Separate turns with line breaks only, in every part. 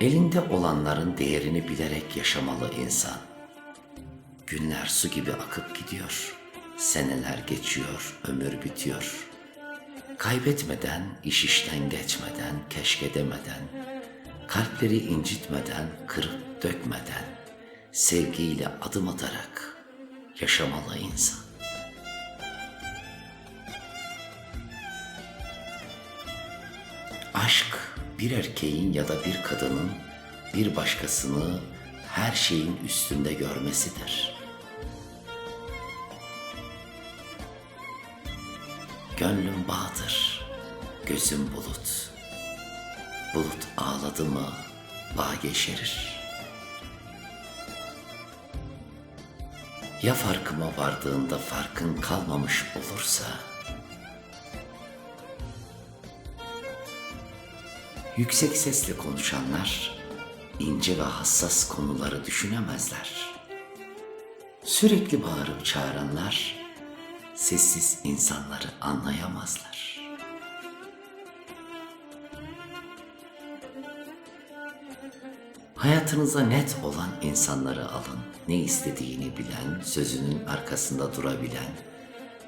Elinde olanların değerini bilerek yaşamalı insan. Günler su gibi akıp gidiyor. Seneler geçiyor, ömür bitiyor. Kaybetmeden, iş işten geçmeden, keşke demeden, kalpleri incitmeden, kırıp dökmeden, sevgiyle adım atarak yaşamalı insan. Aşk bir erkeğin ya da bir kadının bir başkasını her şeyin üstünde görmesidir. Gönlüm bağdır, gözüm bulut. Bulut ağladı mı bağ yeşerir. Ya farkıma vardığında farkın kalmamış olursa Yüksek sesle konuşanlar ince ve hassas konuları düşünemezler. Sürekli bağırıp çağıranlar sessiz insanları anlayamazlar. Hayatınıza net olan insanları alın. Ne istediğini bilen, sözünün arkasında durabilen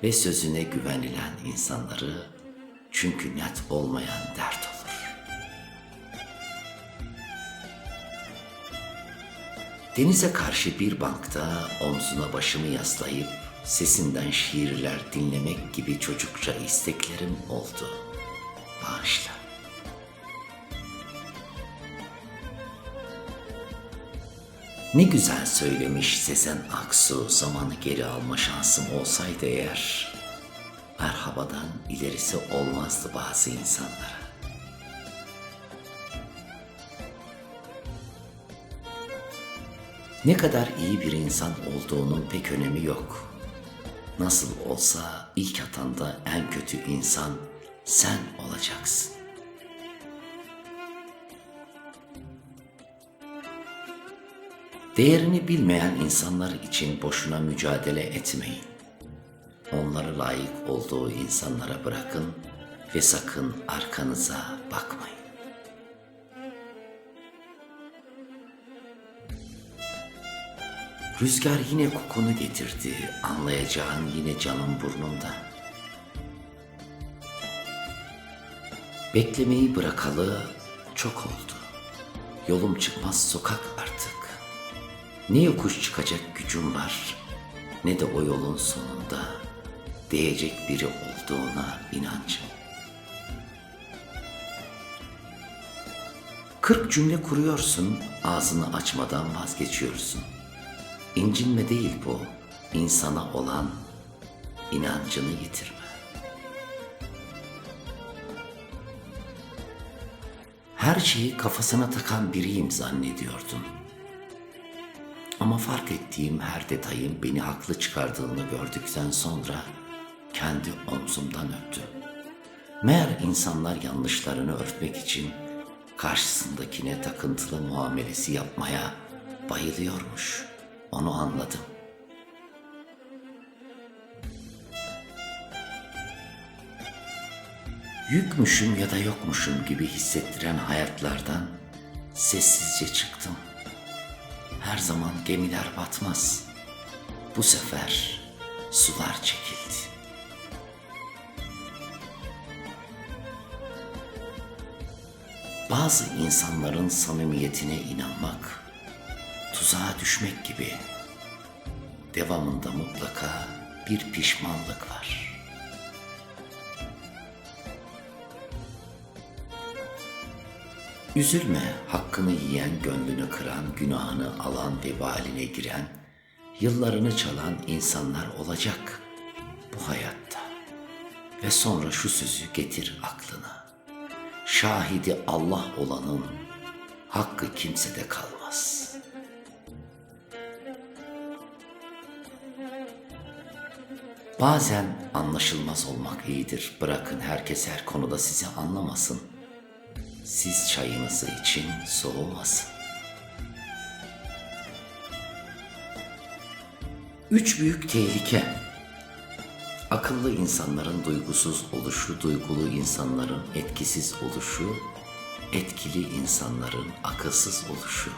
ve sözüne güvenilen insanları çünkü net olmayan dert olur. Denize karşı bir bankta omzuna başımı yaslayıp sesinden şiirler dinlemek gibi çocukça isteklerim oldu. Bağışla. Ne güzel söylemiş Sezen Aksu zamanı geri alma şansım olsaydı eğer. Merhabadan ilerisi olmazdı bazı insanlara. Ne kadar iyi bir insan olduğunun pek önemi yok. Nasıl olsa ilk atanda en kötü insan sen olacaksın. Değerini bilmeyen insanlar için boşuna mücadele etmeyin. Onları layık olduğu insanlara bırakın ve sakın arkanıza bakmayın. Rüzgar yine kokunu getirdi. Anlayacağın yine canım burnumda. Beklemeyi bırakalı çok oldu. Yolum çıkmaz sokak artık. Ne yokuş çıkacak gücüm var, ne de o yolun sonunda değecek biri olduğuna inancım. Kırk cümle kuruyorsun, ağzını açmadan vazgeçiyorsun. İncinme değil bu, insana olan inancını yitirme. Her şeyi kafasına takan biriyim zannediyordum. Ama fark ettiğim her detayın beni haklı çıkardığını gördükten sonra kendi omzumdan öptüm. Meğer insanlar yanlışlarını örtmek için karşısındakine takıntılı muamelesi yapmaya bayılıyormuş. Onu anladım. Yükmüşüm ya da yokmuşum gibi hissettiren hayatlardan sessizce çıktım. Her zaman gemiler batmaz. Bu sefer sular çekildi. Bazı insanların samimiyetine inanmak tuzağa düşmek gibi. Devamında mutlaka bir pişmanlık var. Üzülme, hakkını yiyen, gönlünü kıran, günahını alan, vebaline giren, yıllarını çalan insanlar olacak bu hayatta. Ve sonra şu sözü getir aklına. Şahidi Allah olanın hakkı kimsede kalmaz. Bazen anlaşılmaz olmak iyidir. Bırakın herkes her konuda sizi anlamasın. Siz çayınızı için soğumasın. Üç büyük tehlike. Akıllı insanların duygusuz oluşu, duygulu insanların etkisiz oluşu, etkili insanların akılsız oluşu.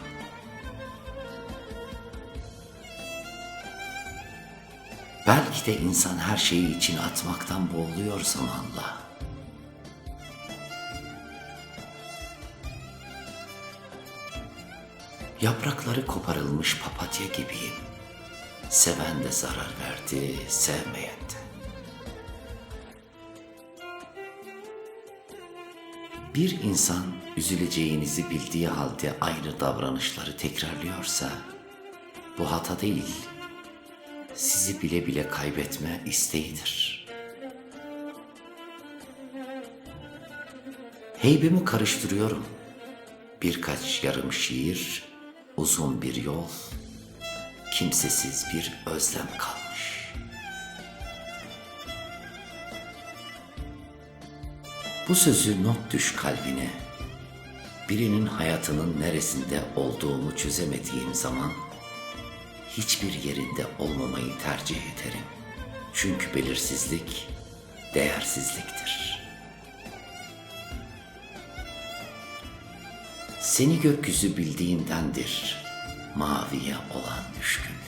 Belki de insan her şeyi için atmaktan boğuluyor zamanla. Yaprakları koparılmış papatya gibiyim. Seven de zarar verdi, sevmeyen de. Bir insan üzüleceğinizi bildiği halde aynı davranışları tekrarlıyorsa bu hata değil, sizi bile bile kaybetme isteğidir. Heybemi karıştırıyorum. Birkaç yarım şiir, uzun bir yol, kimsesiz bir özlem kalmış. Bu sözü not düş kalbine. Birinin hayatının neresinde olduğumu çözemediğim zaman hiçbir yerinde olmamayı tercih ederim. Çünkü belirsizlik değersizliktir. Seni gökyüzü bildiğindendir maviye olan düşkünlüğüm.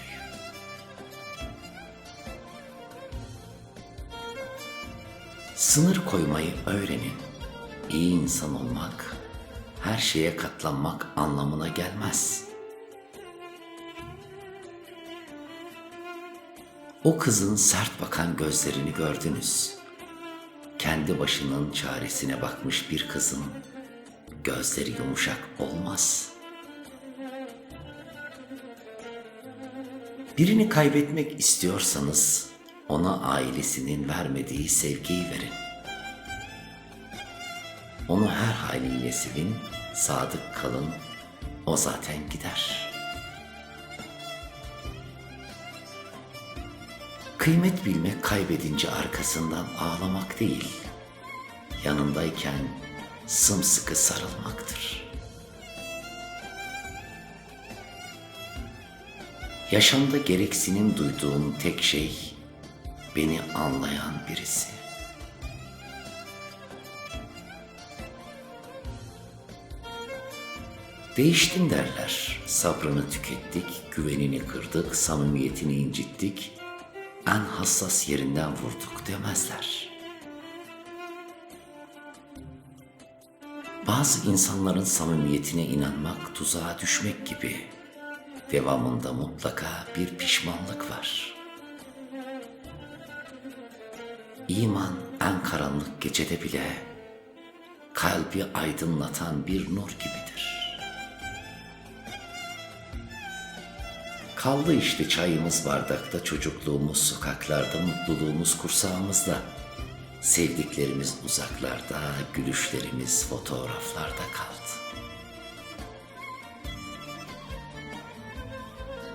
Sınır koymayı öğrenin. İyi insan olmak, her şeye katlanmak anlamına gelmez. O kızın sert bakan gözlerini gördünüz. Kendi başının çaresine bakmış bir kızın gözleri yumuşak olmaz. Birini kaybetmek istiyorsanız ona ailesinin vermediği sevgiyi verin. Onu her haliyle sevin, sadık kalın, o zaten gider. Kıymet bilmek kaybedince arkasından ağlamak değil, yanındayken sımsıkı sarılmaktır. Yaşamda gereksinim duyduğum tek şey beni anlayan birisi. Değiştin derler. Sabrını tükettik, güvenini kırdık, samimiyetini incittik. En hassas yerinden vurduk demezler. Bazı insanların samimiyetine inanmak tuzağa düşmek gibi. Devamında mutlaka bir pişmanlık var. İman en karanlık gecede bile kalbi aydınlatan bir nur gibidir. Kaldı işte çayımız bardakta, çocukluğumuz sokaklarda, mutluluğumuz kursağımızda. Sevdiklerimiz uzaklarda, gülüşlerimiz fotoğraflarda kaldı.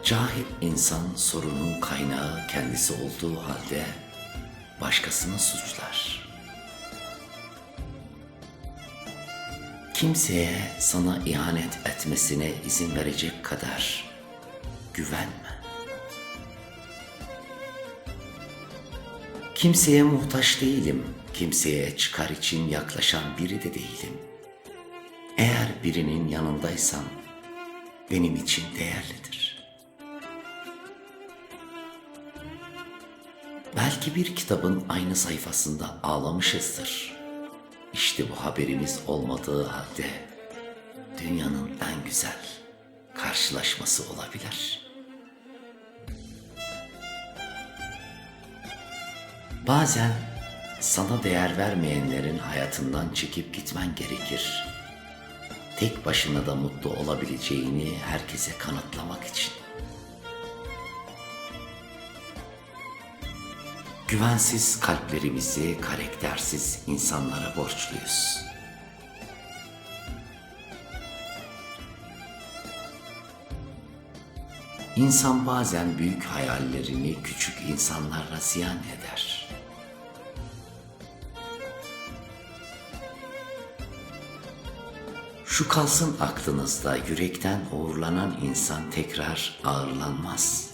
Cahil insan sorunun kaynağı kendisi olduğu halde başkasını suçlar. Kimseye sana ihanet etmesine izin verecek kadar güvenme. Kimseye muhtaç değilim, kimseye çıkar için yaklaşan biri de değilim. Eğer birinin yanındaysam benim için değerlidir. Belki bir kitabın aynı sayfasında ağlamışızdır. İşte bu haberimiz olmadığı halde dünyanın en güzel karşılaşması olabilir.'' Bazen sana değer vermeyenlerin hayatından çekip gitmen gerekir. Tek başına da mutlu olabileceğini herkese kanıtlamak için. Güvensiz kalplerimizi karaktersiz insanlara borçluyuz. İnsan bazen büyük hayallerini küçük insanlarla ziyan eder. Şu kalsın aklınızda yürekten uğurlanan insan tekrar ağırlanmaz.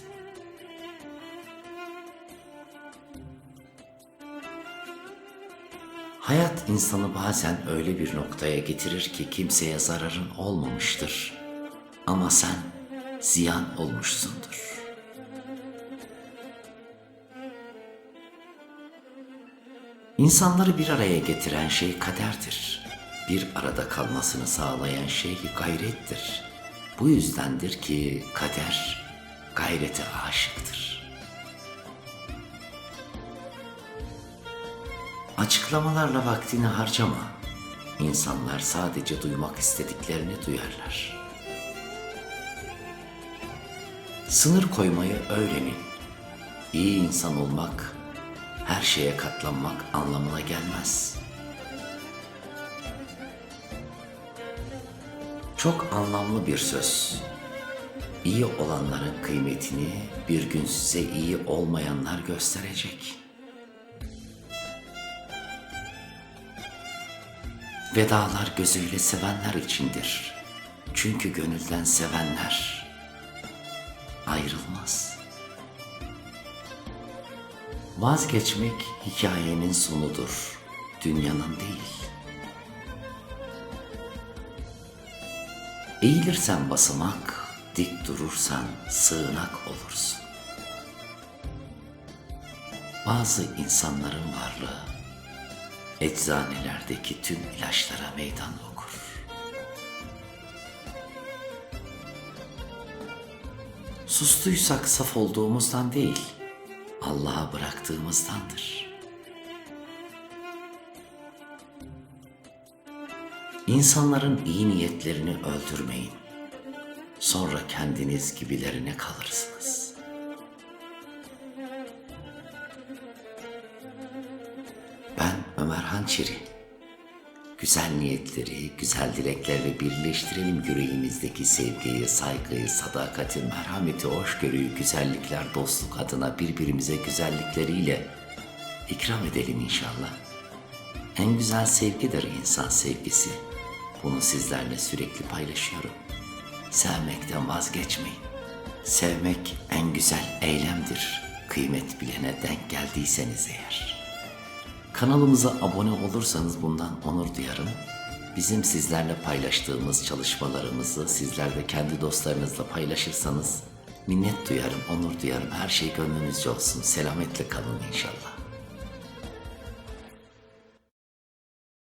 Hayat insanı bazen öyle bir noktaya getirir ki kimseye zararın olmamıştır. Ama sen ziyan olmuşsundur. İnsanları bir araya getiren şey kaderdir. Bir arada kalmasını sağlayan şey gayrettir. Bu yüzdendir ki kader gayrete aşıktır. Açıklamalarla vaktini harcama. İnsanlar sadece duymak istediklerini duyarlar. Sınır koymayı öğrenin. İyi insan olmak, her şeye katlanmak anlamına gelmez. Çok anlamlı bir söz. İyi olanların kıymetini bir gün size iyi olmayanlar gösterecek. Vedalar gözüyle sevenler içindir. Çünkü gönülden sevenler ayrılmaz. Vazgeçmek hikayenin sonudur, dünyanın değil. Eğilirsen basamak, dik durursan sığınak olursun. Bazı insanların varlığı eczanelerdeki tüm ilaçlara meydan okur. Sustuysak saf olduğumuzdan değil, Allah'a bıraktığımızdandır. İnsanların iyi niyetlerini öldürmeyin. Sonra kendiniz gibilerine kalırsınız. Ben Ömer Hançeri. Güzel niyetleri, güzel dileklerle birleştirelim yüreğimizdeki sevgiyi, saygıyı, sadakati, merhameti, hoşgörüyü, güzellikler, dostluk adına birbirimize güzellikleriyle ikram edelim inşallah. En güzel sevgidir insan sevgisi. Bunu sizlerle sürekli paylaşıyorum. Sevmekten vazgeçmeyin. Sevmek en güzel eylemdir. Kıymet bilene denk geldiyseniz eğer. Kanalımıza abone olursanız bundan onur duyarım. Bizim sizlerle paylaştığımız çalışmalarımızı sizler de kendi dostlarınızla paylaşırsanız minnet duyarım, onur duyarım. Her şey gönlünüzce olsun. Selametle kalın inşallah.